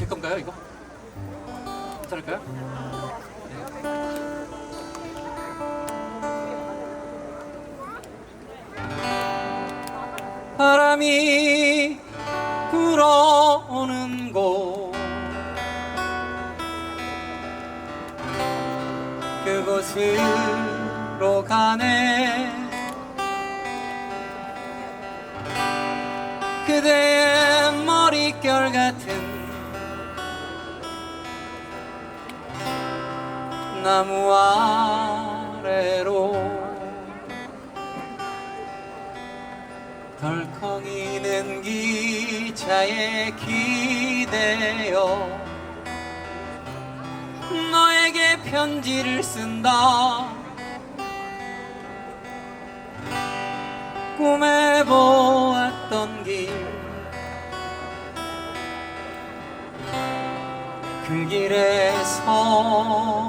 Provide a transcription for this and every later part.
제 건가요 이거? 괜찮을까요? 나무 아래로 덜컹이는 기차에 기대어 너에게 편지를 쓴다. 꿈에 보았던 길. 그 길에 서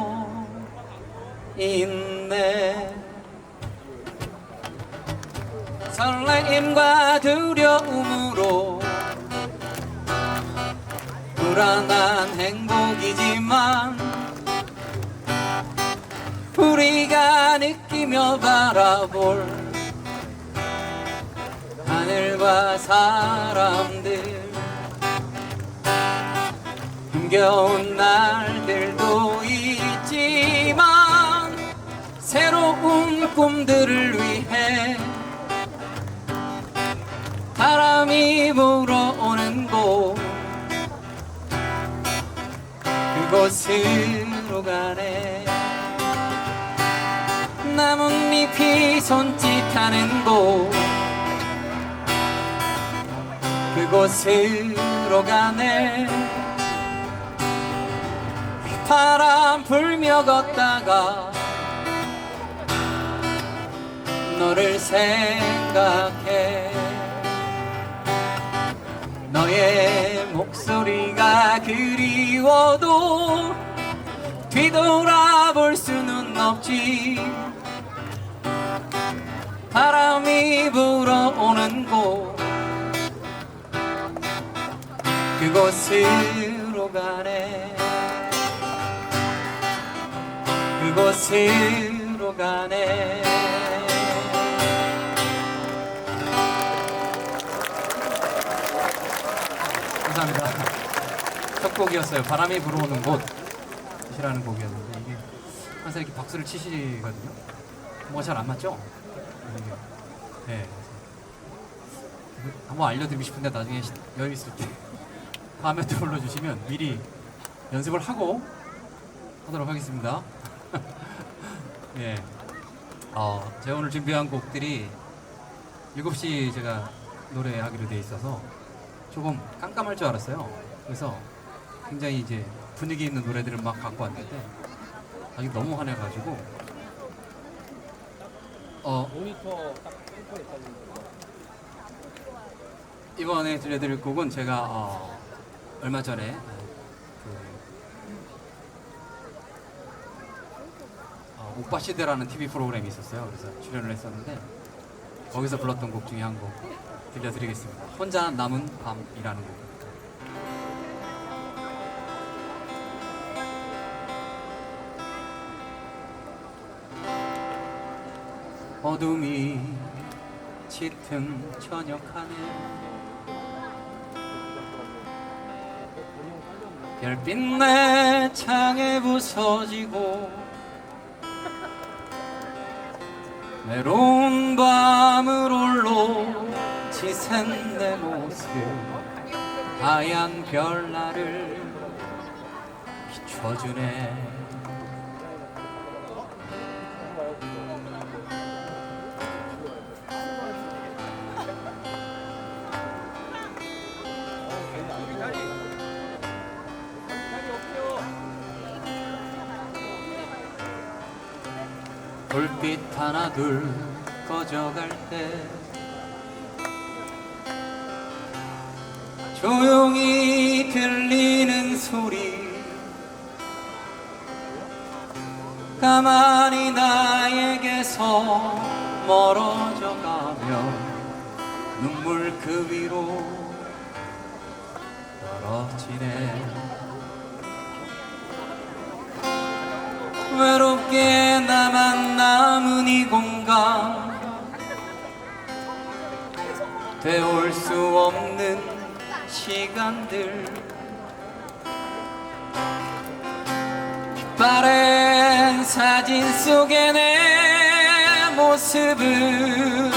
있네. 설레임과 두려움으로 불안한 행복이지만 우리가 느끼며 바라볼 하늘과 사람들 힘겨운 날들 꿈들을 위해 바람이 불어오는 곳. 그곳으로 가네. 나뭇잎이 손짓하는 곳. 그곳으로 가네. 바람 불며 걷다가 너를 생각해. 너의 목소리가 그리워도 뒤돌아볼 수는 없지. 바람이 불어오는 곳 그곳으로 가네. 그곳으로 가네 첫 곡이었어요 바람이 불어오는 곳이라는 곡이었는데 이게 항상 이렇게 박수를 치시거든요 뭐가 잘 안 맞죠? 네 한번 알려드리고 싶은데 나중에 시- 여유 있을 때 다음에 또 불러주시면 미리 연습을 하고 하도록 하겠습니다. 예. 어, 제가 오늘 준비한 곡들이 7시 제가 노래하기로 돼 있어서 조금 깜깜할 줄 알았어요. 그래서 굉장히 이제 분위기 있는 노래들을 막 갖고 왔는데 아직 너무 화내가지고 어, 모니터 딱. 이번에 들려드릴 곡은 제가 어, 얼마 전에 그, 어, 오빠 시대라는 TV 프로그램이 있었어요. 그래서 출연을 했었는데 거기서 불렀던 곡 중에 한 곡 들려드리겠습니다. 혼자 남은 밤이라는 곡. 어둠이 짙은 저녁하늘 별빛 내 창에 부서지고 외로운 밤을 홀로 지샌 내 모습 하얀 별나를 비춰주네 불빛 하나 둘 꺼져갈 때 조용히 들리는 소리 가만히 나에게서 멀어져 가며 눈물 그 위로 멀어지네. 외롭게 남은 이 공간 되올 수 없는 시간들. 빠른 사진 속의 내 모습은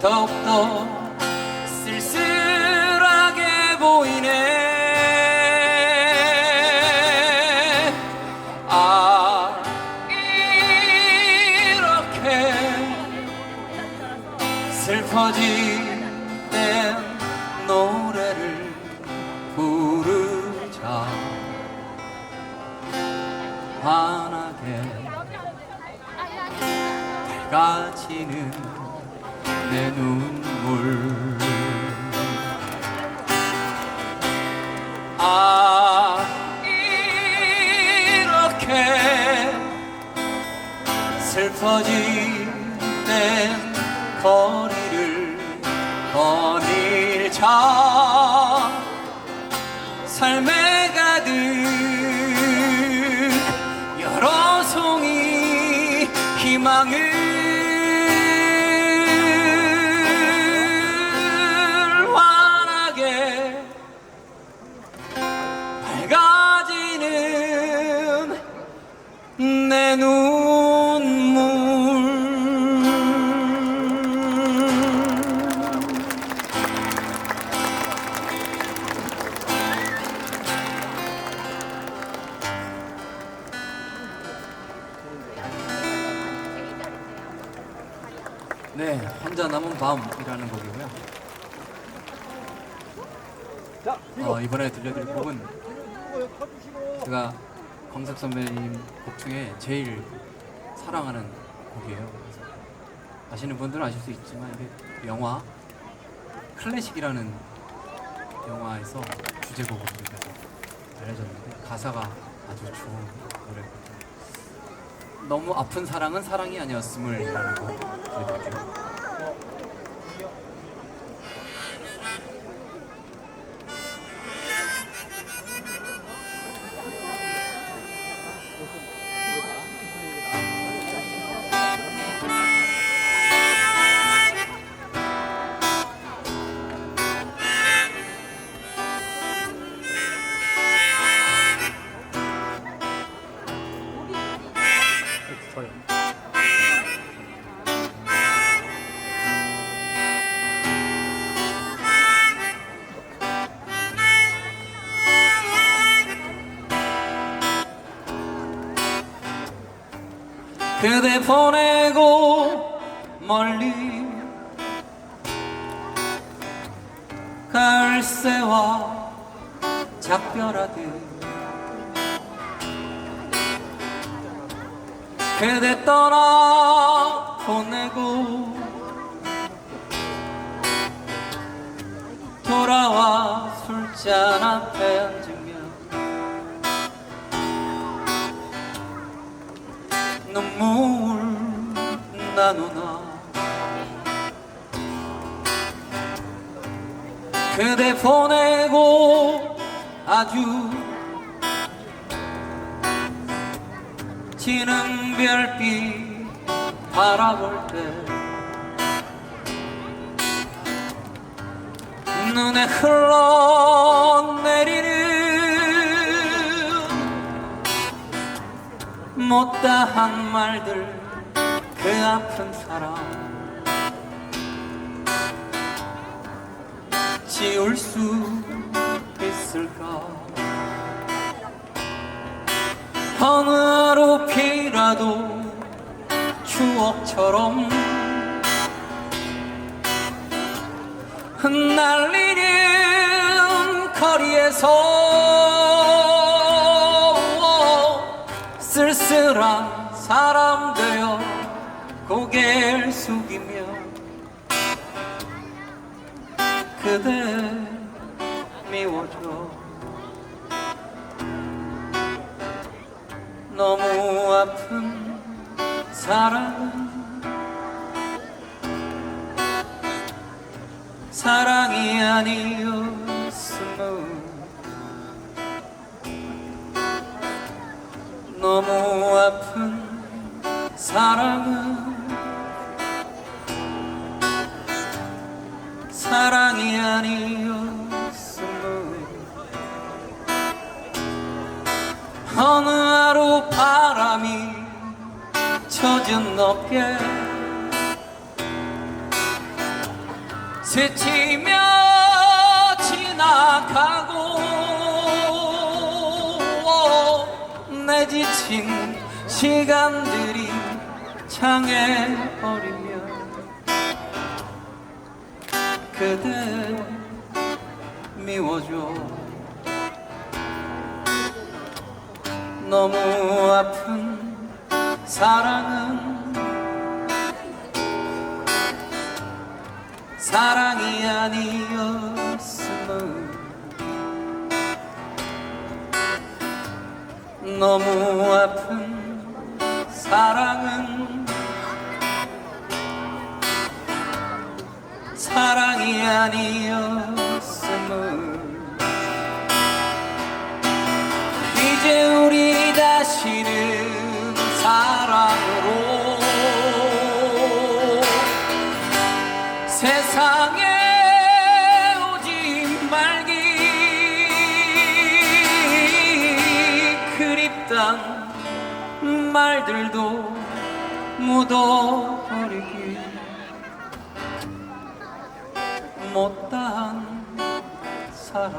더욱더 내 눈물. 아 이렇게 슬퍼질 네, 혼자 남은 밤이라는 곡이고요. 자, 어, 이번에 들려드릴 곡은 제가 광석 선배님 곡 중에 제일 사랑하는 곡이에요. 그래서 아시는 분들은 아실 수 있지만 이게 영화 클래식이라는 영화에서 주제곡으로 알려졌는데 가사가 아주 좋은 노래거든요. 너무 아픈 사랑은 사랑이 아니었음을 이라는 곡 들려드릴게요. 보내고 멀리 갈새와 작별하듯 그대 떠나 보내고 돌아와 술잔 앞에 눈물 나누나. 그대 보내고 아주 지는 별빛 바라볼 때 눈에 흘러 못다한 말들 그 아픈 사랑 지울 수 있을까? 어느 하루피라도 추억처럼 흩날리는 거리에서 쓸쓸한 사람 되어 고개를 숙이며 그대 미워져 너무 아픈 사랑은 사랑이 아니었 너무 아픈 사랑은 사랑이 아니었음을 어느 하루 바람이 젖은 어깨 스치며 지나가고 내 지친 시간들이 창에 버리면 그대 미워줘. 너무 아픈 사랑은 사랑이 아니었음을 너무 아픈 사랑은 사랑이 아니었 말들도 묻어버리기 못다한 사랑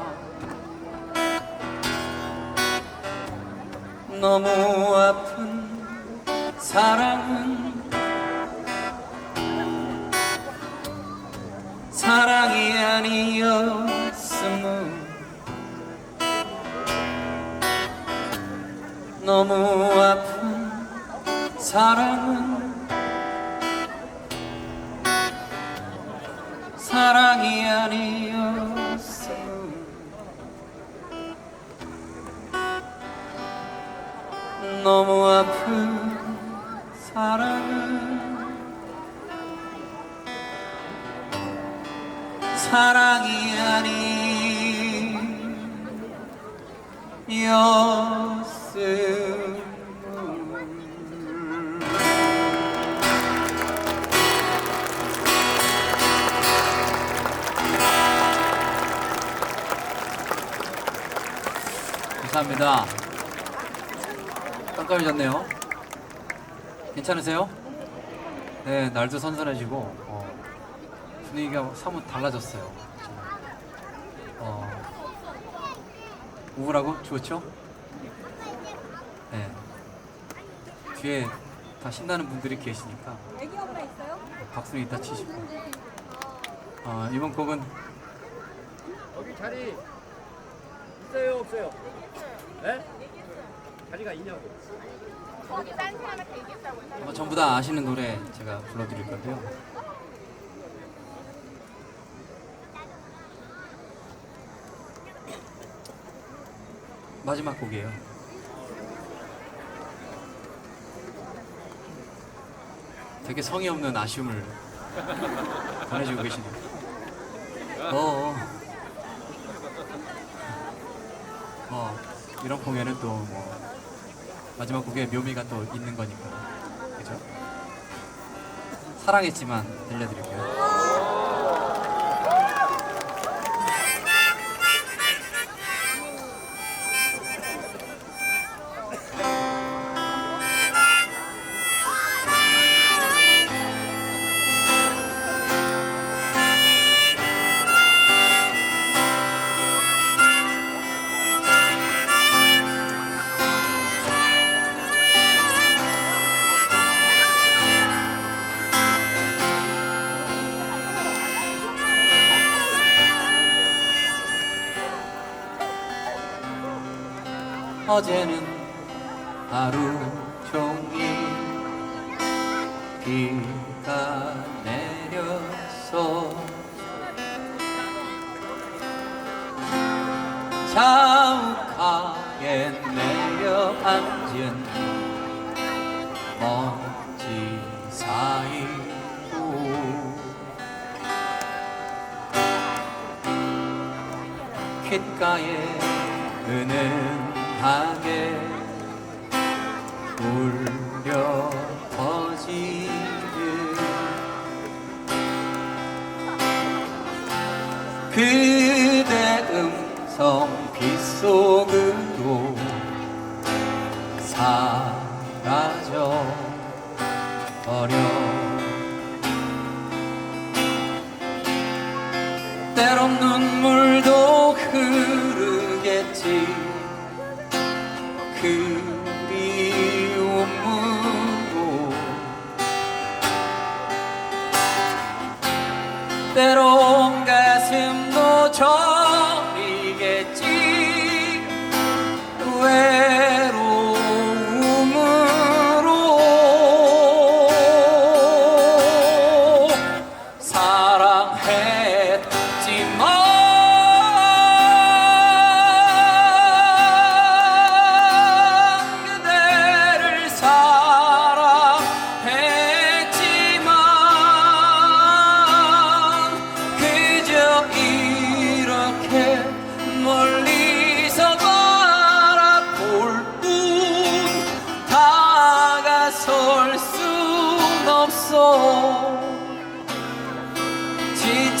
너무 아픈 사랑은 사랑이 아니었음을 너무 사랑은 사랑이 아니었음을 너무 아픈 사랑은 사랑이 아니었음 감사합니다. 깜깜해졌네요. 괜찮으세요? 네, 날도 선선해지고 어, 분위기가 사뭇 달라졌어요. 어, 우울하고 좋죠? 네. 뒤에 다 신나는 분들이 계시니까 애기 엄마 있어요? 박수 이따 치시고. 어, 이번 곡은 여기 자리 있어요 없어요? 네? 자리가 있냐고. 아마 전부 다 아시는 노래 제가 불러드릴 건데요. 마지막 곡이에요. 되게 성의 없는 아쉬움을 보내주고 계시네요. 이런 공연은 또 뭐 마지막 곡에 묘미가 또 있는 거니까 그죠? 사랑했지만 들려드릴게요. 어제는 하루 종일 비가 내려서 자욱하게 내려앉은 먼지 사이로 귓가에 은은 하게 울 때론 가슴도 저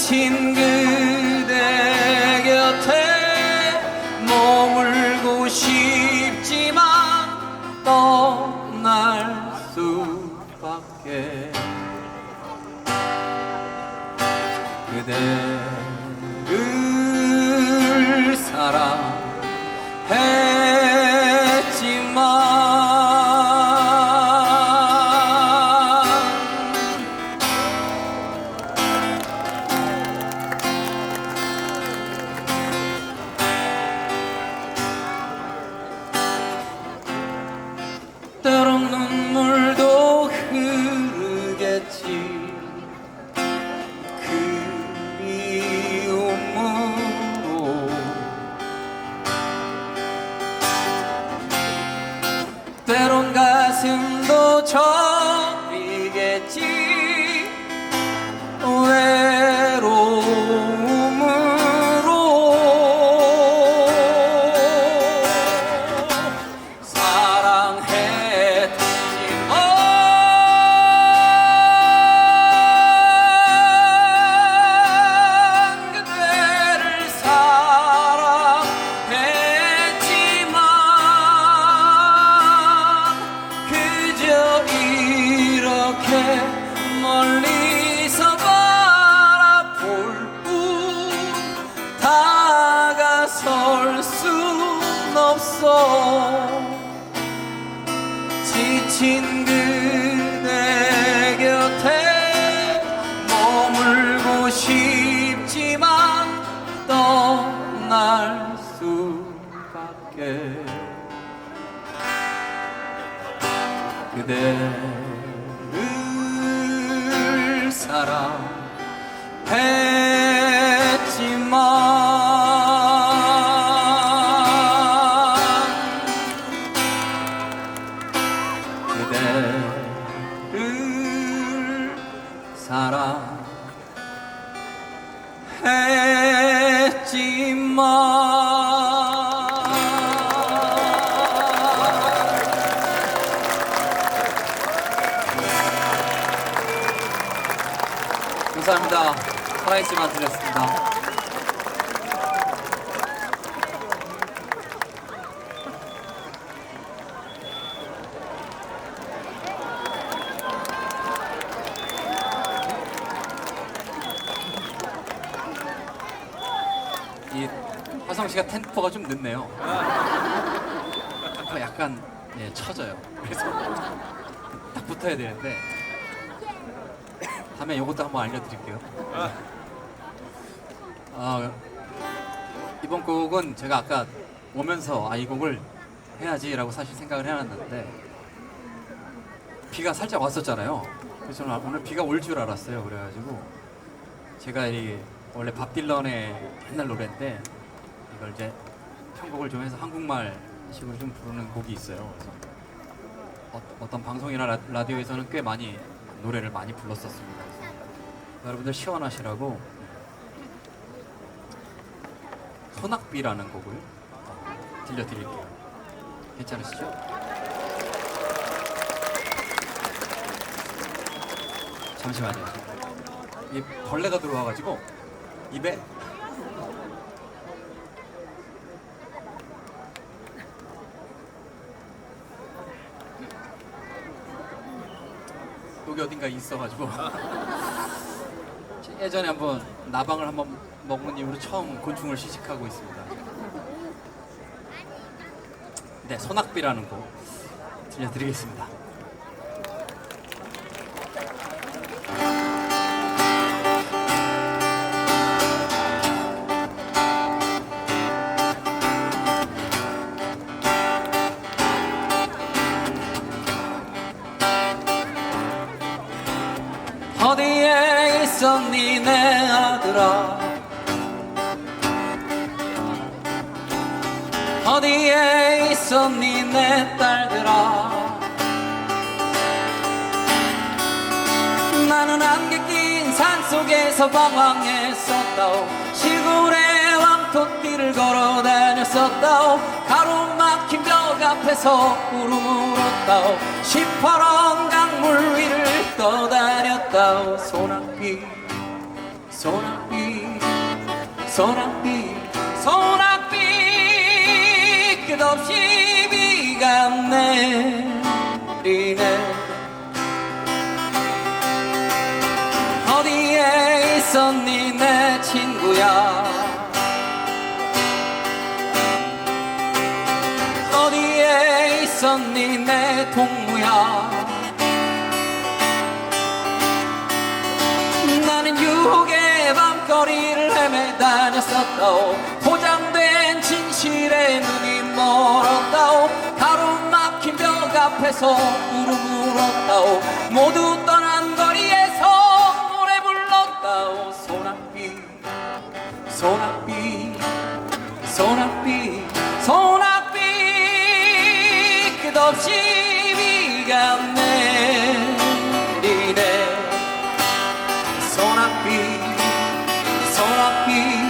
친그 지친 사랑했지만 감사합니다. 살아있지만 드렸습니다. 화성 씨가 템포가 좀 늦네요. 템포가 약간 예, 처져요. 그래서 딱 붙어야 되는데 다음에 이것도 한번 알려드릴게요. 아, 이번 곡은 제가 아까 오면서 아, 이 곡을 해야지라고 사실 생각을 해놨는데 비가 살짝 왔었잖아요. 그래서 저는 오늘 비가 올 줄 알았어요. 그래가지고 제가 이 원래 밥 딜런의 옛날 노래인데 이걸 이제 편곡을 좀 해서 한국말 식으로 좀 부르는 곡이 있어요. 그래서 어, 떤 방송이나 라, 디오에서는꽤 많이 노래를 많이 불렀었습니다. 그래서 여러분들 시원하시라고 소낙비라는 곡을 들려드릴게요. 괜찮으시죠? 잠시만요. 이 벌레가 들어와가지고 입에 여기 어딘가 있어가지고 예전에 한번 나방을 한번 먹는 이후로 처음 곤충을 시식하고 있습니다. 네, 소낙비라는 곡 들려드리겠습니다. 어디에 있었니 내 아들아. 어디에 있었니 내 딸들아. 나는 안개 낀 산속에서 방황했었다오. 시골의 왕토길을 걸어 다녔었다오. 가로막힌 벽 앞에서 울음 울었다오. 시퍼런 강물 위를 떠다녔다오. 소낙비 소낙비 소낙비 소낙비 끝없이 비가 내리네. 어디에 있었니 내 친구야 있었니 내 동무야. 나는 유혹의 밤거리를 헤매 다녔었다오. 포장된 진실에 눈이 멀었다오. 가로막힌 벽 앞에서 울음 울었다오. 모두 떠난 거리에서 노래 불렀다오. 소낙비 소낙비 소낙비 소낙비 끝없이 비가 내리네. 소낙비 소낙비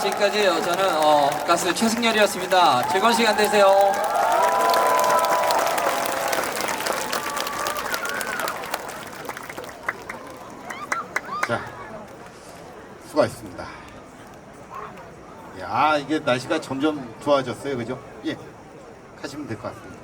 지금까지 어, 저는 어, 가수 최승열이었습니다. 즐거운 시간 되세요. 자, 수고하셨습니다. 야, 이게 날씨가 점점 좋아졌어요, 그죠? 예, 가시면 될 것 같습니다.